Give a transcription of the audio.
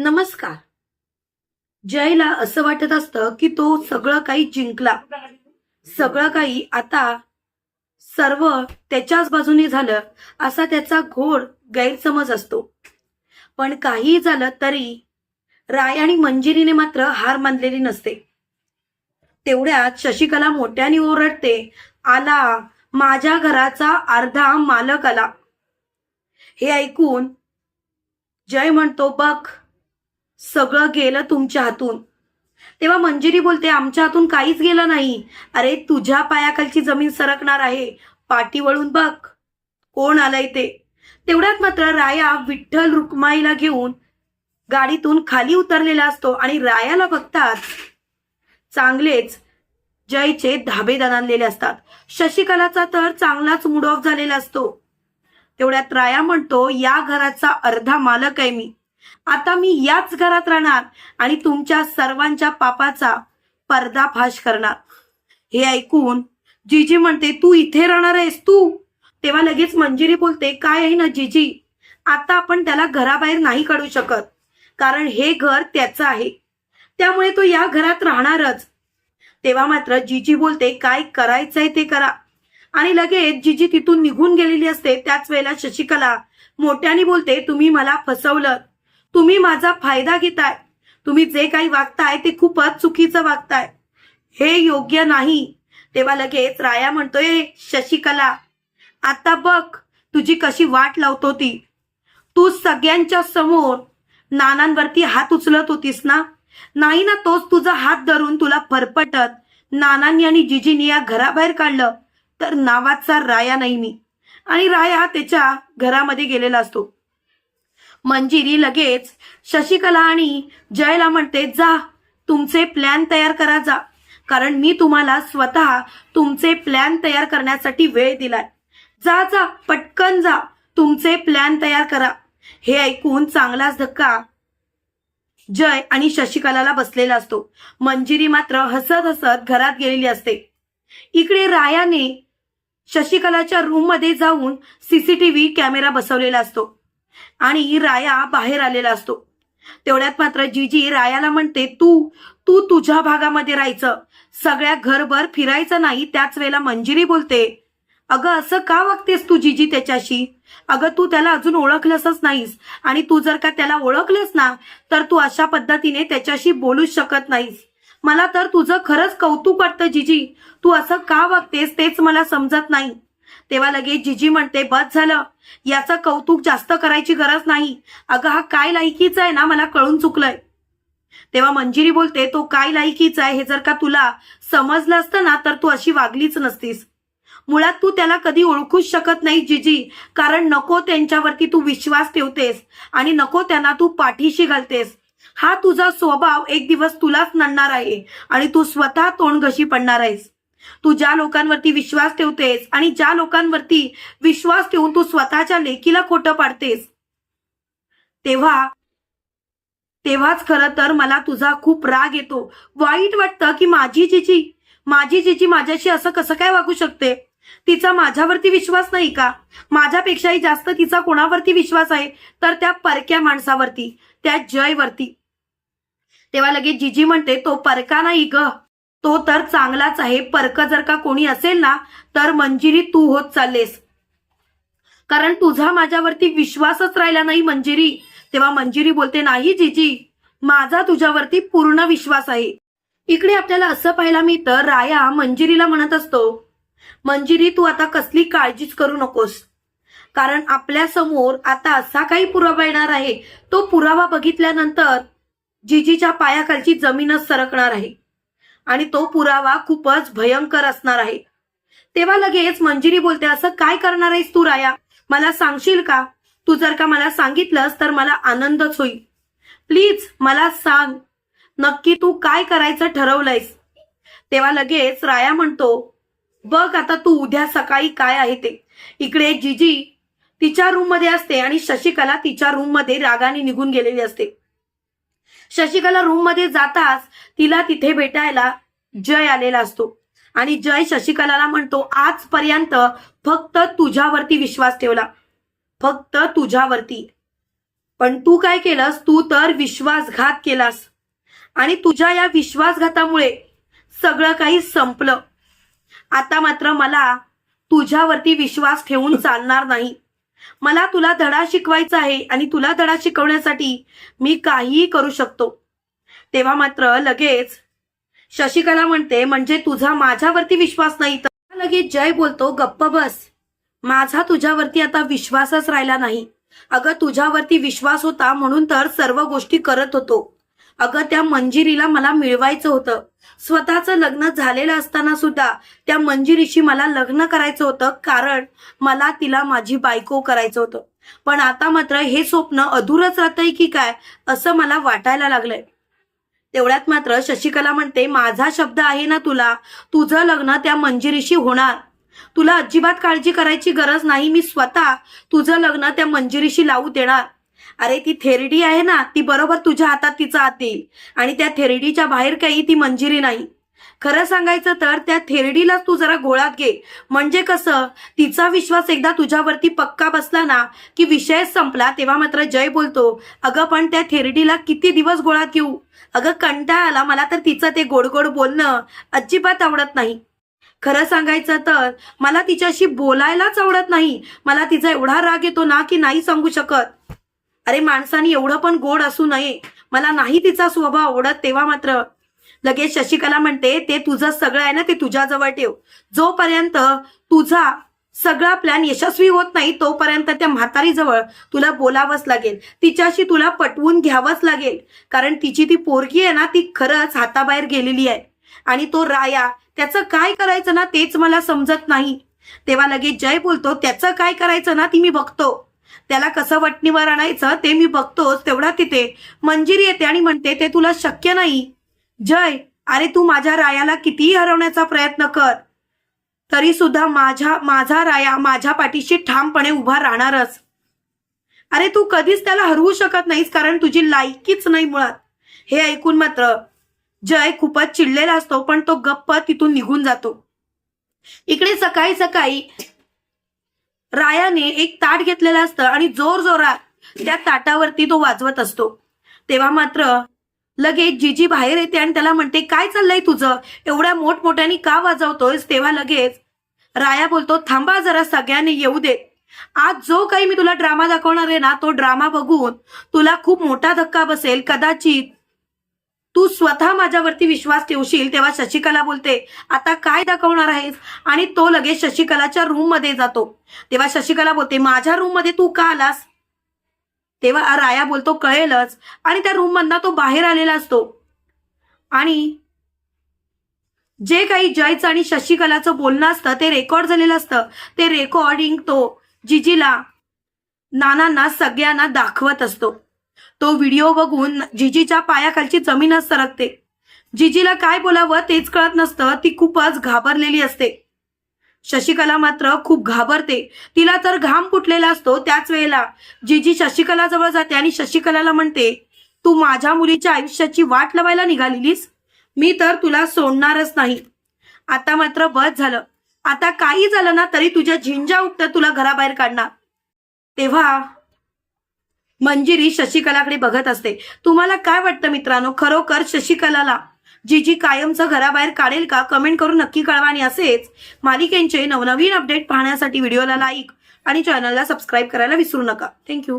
नमस्कार. जयला असं वाटत असतं की तो सगळं काही जिंकला. सगळं काही आता सर्व त्याच्याच बाजूने झालं असा त्याचा घोर गैरसमज असतो. पण काही झालं तरी राय आणि मंजिरीने मात्र हार मानलेली नसते. तेवढ्यात शशिकला मोठ्याने ओरडते आला माझ्या घराचा अर्धा मालक आला. हे ऐकून जय म्हणतो बघ सगळं गेलं तुमच्या हातून. तेव्हा मंजिरी बोलते आमच्या हातून काहीच गेलं नाही. अरे तुझ्या पायाखालची जमीन सरकणार आहे. पाठी वळून बघ. कोण आलंय ते? तेवढ्यात मात्र राया विठ्ठल रुक्माईला घेऊन गाडीतून खाली उतरलेला असतो आणि रायाला बघतात चांगलेच जयचे धाबे दणानलेले असतात. शशिकलाचा तर चांगलाच मूड ऑफ झालेला असतो. तेवढ्यात राया म्हणतो या घराचा अर्धा मालक आहे मी. आता मी याच घरात राहणार आणि तुमच्या सर्वांच्या पापाचा पर्दाफाश करणार. हे ऐकून जीजी म्हणते तू इथे राहणार आहेस तू? तेव्हा लगेच मंजिरी बोलते काय आहे ना जीजी? आता आपण त्याला घराबाहेर नाही काढू शकत. कारण हे घर त्याचं आहे. त्यामुळे तो या घरात राहणारच. तेव्हा मात्र जीजी बोलते काय करायचंय ते करा. आणि लगेच जीजी तिथून निघून गेलेली असते. त्याच वेळेला शशिकला मोठ्याने बोलते तुम्ही मला फसवलं तुम्ही माझा फायदा घेताय. तुम्ही जे काही वागताय ते खूपच चुकीचं वागताय. हे योग्य नाही. तेव्हा लगेच राया म्हणतोय शशिकला आता बघ तुझी कशी वाट लावतो ती तू सगळ्यांच्या समोर नानांवरती हात उचलत होतीस ना? नाही ना तोच तुझा हात धरून तुला फरफटत नानांनी आणि जिजीनी या घराबाहेर काढलं. तर नावाचा राया नाही मी. आणि राया त्याच्या घरामध्ये गेलेला असतो. मंजिरी लगेच. शशिकला आणि जयला म्हणते जा तुमचे प्लॅन तयार करा जा. कारण मी तुम्हाला स्वतः तुमचे प्लॅन तयार करण्यासाठी वेळ दिलाय. जा जा पटकन जा. तुमचे प्लॅन तयार करा. हे ऐकून चांगलाच धक्का जय आणि शशिकलाला बसलेला असतो. मंजिरी मात्र हसत हसत घरात गेलेली असते. इकडे रायाने शशिकलाच्या रूममध्ये जाऊन सीसीटीव्ही कॅमेरा बसवलेला असतो. आणि राया बाहेर आलेला असतो. तेवढ्यात मात्र जीजी रायाला म्हणते तू तू तुझ्या भागामध्ये राहायचं. सगळ्या घरभर फिरायचं नाही त्याच वेळेला मंजिरी बोलते. अगं असं का वागतेस तू जीजी त्याच्याशी? अगं तू त्याला अजून ओळखलंसच नाहीस आणि तू जर का त्याला ओळखलंस ना तर तू अशा पद्धतीने त्याच्याशी बोलूच शकत नाहीस. मला तर तुझं खरंच कौतुक वाटतं जीजी. तू असं का वागतेस तेच मला समजत नाही. तेव्हा लगेच जिजी म्हणते बस झालं. याचं कौतुक जास्त करायची गरज नाही. अगं हा काय लायकीचा आहे ना? मला कळून चुकलंय. तेव्हा मंजिरी बोलते तो काय लायकीचा आहे? हे जर का तुला समजलं असतं ना तर तू अशी वागलीच नसतीस. मुळात तू त्याला कधी ओळखूच शकत नाही जिजी. कारण नको त्यांच्यावरती तू विश्वास ठेवतेस आणि नको त्यांना तू पाठीशी घालतेस. हा तुझा स्वभाव एक दिवस तुलाच नडणार आहे आणि तू स्वतः तोंडघशी पडणार आहेस. तू ज्या लोकांवरती विश्वास ठेवतेस आणि ज्या लोकांवरती विश्वास ठेवून तू स्वतःच्या लेकीला खोटं पाडतेस तेव्हा तेव्हाच खरं तर मला तुझा खूप राग येतो. वाईट वाटतं की माझी जिजी माझी जिजी माझ्याशी असं कसं काय वागू शकते? तिचा माझ्यावरती विश्वास नाही का? माझ्यापेक्षाही जास्त तिचा कोणावरती विश्वास आहे? तर त्या परक्या माणसावरती त्या जयवरती. तेव्हा लगेच जिजी म्हणते तो परका नाही ग. तो तर चांगलाच आहे. परक जर का कोणी असेल ना तर मंजिरी तू होत चाललेस. कारण तुझा माझ्यावरती विश्वासच राहिला नाही मंजिरी. तेव्हा मंजिरी बोलते नाही जिजी माझा तुझ्यावरती पूर्ण विश्वास आहे. इकडे आपल्याला असं पाहायला मिळतं राया मंजिरीला म्हणत असतो मंजिरी तू आता कसली काळजीच करू नकोस. कारण आपल्यासमोर आता असा काही पुरावा येणार आहे. तो पुरावा बघितल्यानंतर जिजीच्या पायाखालची जमीनच सरकणार आहे. आणि तो पुरावा खूपच भयंकर असणार आहे. तेव्हा लगेच मंजिरी बोलते असं काय करणार आहेस तू राया? मला सांगशील का? तू जर का मला सांगितलंस तर मला आनंदच होईल. प्लीज मला सांग नक्की तू काय करायचं ठरवलंयस? तेव्हा लगेच राया म्हणतो बघ आता तू उद्या सकाळी काय आहे ते. इकडे जिजी तिच्या रूममध्ये असते आणि शशिकला तिच्या रूममध्ये रागाने निघून गेलेली असते. शशिकला रूममध्ये जाताच तिला तिथे भेटायला जय आलेला असतो. आणि जय शशिकलाला म्हणतो आजपर्यंत फक्त तुझ्यावरती विश्वास ठेवला. फक्त तुझ्यावरती. पण तू काय केलंस? तू तर विश्वासघात केलास. आणि तुझ्या या विश्वासघातामुळे सगळं काही संपलं. आता मात्र मला तुझ्यावरती विश्वास ठेवून चालणार नाही. मला तुला धडा शिकवायचा आहे आणि तुला धडा शिकवण्यासाठी मी काहीही करू शकतो. तेव्हा मात्र लगेच शशिकला म्हणते म्हणजे तुझा माझ्यावरती विश्वास नाही तर लगेच जय बोलतो गप्प बस. माझा तुझ्यावरती आता विश्वासच राहिला नाही. अगं तुझ्यावरती विश्वास होता म्हणून तर सर्व गोष्टी करत होतो. अगं त्या मंजिरीला मला मिळवायचं होतं. स्वतःचं लग्न झालेलं असताना सुद्धा त्या मंजिरीशी मला लग्न करायचं होतं कारण मला तिला माझी बायको करायचं होतं. पण आता मात्र हे स्वप्न अधूरच राहतंय की काय असं मला वाटायला लागलंय. तेवढ्यात मात्र शशिकला म्हणते माझा शब्द आहे ना तुला? तुझं लग्न त्या मंजिरीशी होणार. तुला अजिबात काळजी करायची गरज नाही. मी स्वतः तुझं लग्न त्या मंजिरीशी लावू देणार. अरे ती थेरडी आहे ना ती बरोबर तुझ्या हातात तिचा हात देईल आणि त्या थेरडीच्या बाहेर काही ती मंजिरी नाही. खरं सांगायचं तर त्या थेरडीलाच तू जरा गोळात घे. म्हणजे कसं तिचा विश्वास एकदा तुझ्यावरती पक्का बसला ना की विषय संपला तेव्हा मात्र जय बोलतो. अगं पण त्या थेरडीला किती दिवस गोळात घेऊ? अगं कंटाळा आला मला तर तिचं ते गोड गोड बोलणं अजिबात आवडत नाही. खरं सांगायचं तर मला तिच्याशी बोलायलाच आवडत नाही. मला तिचा एवढा राग येतो ना की नाही सांगू शकत. अरे माणसाने एवढं पण गोड असू नये. मला नाही तिचा स्वभाव आवडत तेव्हा मात्र. लगेच शशिकला म्हणते ते तुझं सगळं आहे ना ते तुझ्याजवळ ठेव. जोपर्यंत तुझा सगळा प्लॅन यशस्वी होत नाही तोपर्यंत त्या म्हातारीजवळ तुला बोलावंच लागेल. तिच्याशी तुला पटवून घ्यावंच लागेल. कारण तिची ती पोरगी आहे ना ती खरंच हाताबाहेर गेलेली आहे. आणि तो राया त्याचं काय करायचं ना तेच मला समजत नाही. तेव्हा लगेच जय बोलतो त्याचं काय करायचं ना ती मी बघतो. त्याला कसं वटणीवर आणायचं ते मी बघतोच तेवढा तिथे. मंजिरी येते आणि म्हणते ते तुला शक्य नाही. जय अरे तू माझ्या रायाला कितीही हरवण्याचा प्रयत्न कर तरी सुद्धा माझ्या माझा राया माझ्या पाठीशी ठामपणे उभा राहणारच. अरे तू कधीच त्याला हरवू शकत नाहीस कारण तुझी लायकीच नाही मुळात. हे ऐकून मात्र जय खूपच चिडलेला असतो पण तो गप्प तिथून निघून जातो. इकडे सकाळी सकाळी रायाने एक ताट घेतलेलं असतं आणि जोर जोरात त्या ताटावरती तो वाजवत असतो. तेव्हा मात्र लगेच जीजी बाहेर येते आणि त्याला म्हणते काय चाललंय तुझं? एवढ्या मोठमोठ्याने का वाजवतोयस? तेव्हा लगेच राया बोलतो थांबा जरा सगळ्यांनी येऊ देत आज जो काही मी तुला ड्रामा दाखवणार आहे ना तो ड्रामा बघून तुला खूप मोठा धक्का बसेल. कदाचित तू स्वतः माझ्यावरती विश्वास ठेवशील तेव्हा शशिकला बोलते आता काय दाखवणार आहेस? आणि तो लगेच शशिकलाच्या रूममध्ये जातो. तेव्हा शशिकला बोलते माझ्या रूममध्ये तू का आलास? तेव्हा राया बोलतो कळेलच. आणि त्या रूम मधनं तो बाहेर आलेला असतो. आणि जे काही जयचं आणि शशिकलाचं बोलणं असतं ते रेकॉर्ड झालेलं असतं. ते रेकॉर्डिंग तो जिजीला नानांना सगळ्यांना दाखवत असतो. तो व्हिडिओ बघून जिजीच्या पायाखालची जमीनच सरकते. जिजीला काय बोलावं तेच कळत नसतं. ती खूपच घाबरलेली असते. शशिकला मात्र खूप घाबरते. तिला तर घाम फुटलेला असतो त्याच वेळेला. जिजी शशिकला जवळ जाते आणि शशिकलाला म्हणते तू माझ्या मुलीच्या आयुष्याची वाट लावायला निघालेलीस? मी तर तुला सोडणारच नाही. आता मात्र बस झालं. आता काही झालं ना तरी तुझ्या झिंजा उठत तुला घराबाहेर काढणार. तेव्हा मंजिरी शशिकलाकडे बघत असते. तुम्हाला काय वाटतं मित्रांनो? खरोखर शशिकलाला जी जी कायमचं घराबाहेर काढेल का? कमेंट करून नक्की कळवा आणि असेच मालिकेंचे नवनवीन अपडेट पाहण्यासाठी व्हिडिओला लाईक आणि चॅनलला सबस्क्राईब करायला विसरू नका. थँक्यू